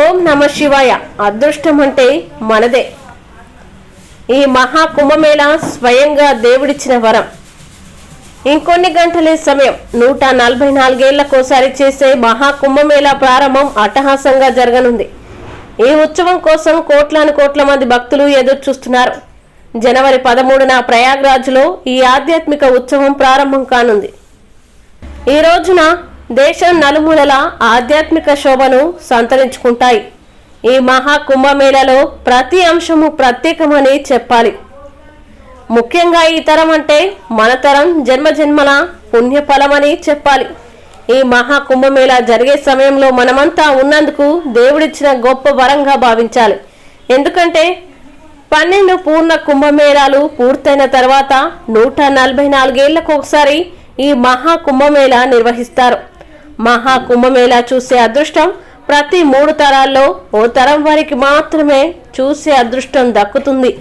ఓం నమ శివాయ. అదృష్టం అంటే మనదే. ఈ మహా కుంభమేళ స్వయంగా దేవుడిచ్చిన వరం. ఇంకొన్ని గంటలే సమయం. నూట నలభై నాలుగేళ్ళకోసారి చేసే మహా కుంభమేళ ప్రారంభం అట్టహాసంగా జరగనుంది. ఈ ఉత్సవం కోసం కోట్లాను కోట్ల మంది భక్తులు ఎదురు చూస్తున్నారు జనవరి పదమూడున ప్రయాగ్రాజ్లో ఈ ఆధ్యాత్మిక ఉత్సవం ప్రారంభం కానుంది. ఈ రోజున దేశం నలుమూలల ఆధ్యాత్మిక శోభను సంతరించుకుంటాయి. ఈ మహా కుంభమేళలో ప్రతి అంశము ప్రత్యేకమని చెప్పాలి. ముఖ్యంగా ఈ తరం అంటే మన తరం జన్మజన్మల పుణ్యఫలమని చెప్పాలి. ఈ మహా కుంభమేళ జరిగే సమయంలో మనమంతా ఉన్నందుకు దేవుడిచ్చిన గొప్ప వరంగా భావించాలి. ఎందుకంటే పన్నెండు పూర్ణ కుంభమేళాలు పూర్తయిన తర్వాత నూట నలభై నాలుగేళ్ళకు ఒకసారి ఈ మహా కుంభమేళ నిర్వహిస్తారు. మహా కుంభమేళా చూసే అదృష్టం ప్రతి మూడు తరాల్లో ఓ తరం వారికి మాత్రమే చూసే అదృష్టం దక్కుతుంది.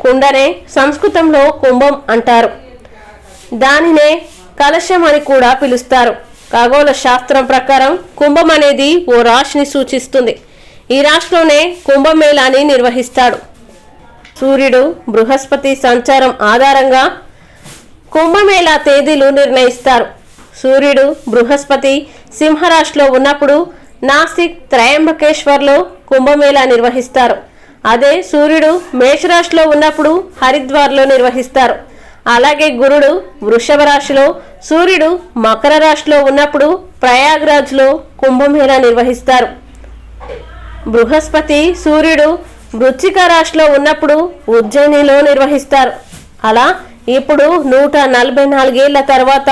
కుండనే సంస్కృతంలో కుంభం అంటారు. దానినే కలశం అని కూడా పిలుస్తారు. ఖగోళ శాస్త్రం ప్రకారం కుంభం అనేది ఓ రాశిని సూచిస్తుంది. ఈ రాశిలోనే కుంభమేళాని నిర్వహిస్తాడు. సూర్యుడు బృహస్పతి సంచారం ఆధారంగా కుంభమేళా తేదీలు నిర్ణయిస్తారు. సూర్యుడు బృహస్పతి సింహరాశిలో ఉన్నప్పుడు నాసిక్ త్రయంబకేశ్వర్లో కుంభమేళా నిర్వహిస్తారు. అదే సూర్యుడు మేషరాశిలో ఉన్నప్పుడు హరిద్వార్లో నిర్వహిస్తారు. అలాగే గురుడు వృషభ రాశిలో సూర్యుడు మకర రాశిలో ఉన్నప్పుడు ప్రయాగ్రాజ్లో కుంభమేళా నిర్వహిస్తారు. బృహస్పతి సూర్యుడు వృచ్చిక రాశిలో ఉన్నప్పుడు ఉజ్జయినిలో నిర్వహిస్తారు. అలా ఇప్పుడు నూట నలభై నాలుగేళ్ళ తర్వాత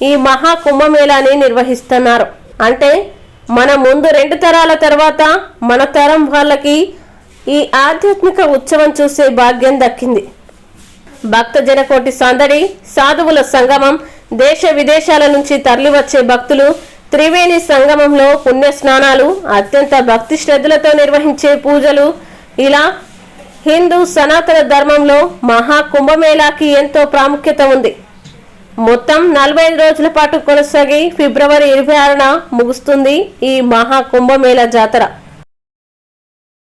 ఈ మహా కుంభమేళాని నిర్వహిస్తున్నారు. అంటే మన ముందు రెండు తరాల తర్వాత మన తరం వాళ్ళకి ఈ ఆధ్యాత్మిక ఉత్సవం చూసే భాగ్యం దక్కింది. భక్త జనకోటి సందడి సాధువుల సంగమం దేశ విదేశాల నుంచి తరలివచ్చే భక్తులు త్రివేణి సంగమంలో పుణ్య స్నానాలు అత్యంత భక్తి శ్రద్ధలతో నిర్వహించే పూజలు ఇలా హిందూ సనాతన ధర్మంలో మహా కుంభమేళాకి ఎంతో ప్రాముఖ్యత ఉంది. మొత్తం నలభై ఐదు రోజుల పాటు కొనసాగి ఫిబ్రవరి ఇరవై ఆరున ముగుస్తుంది ఈ మహాకుంభమేళ జాతర.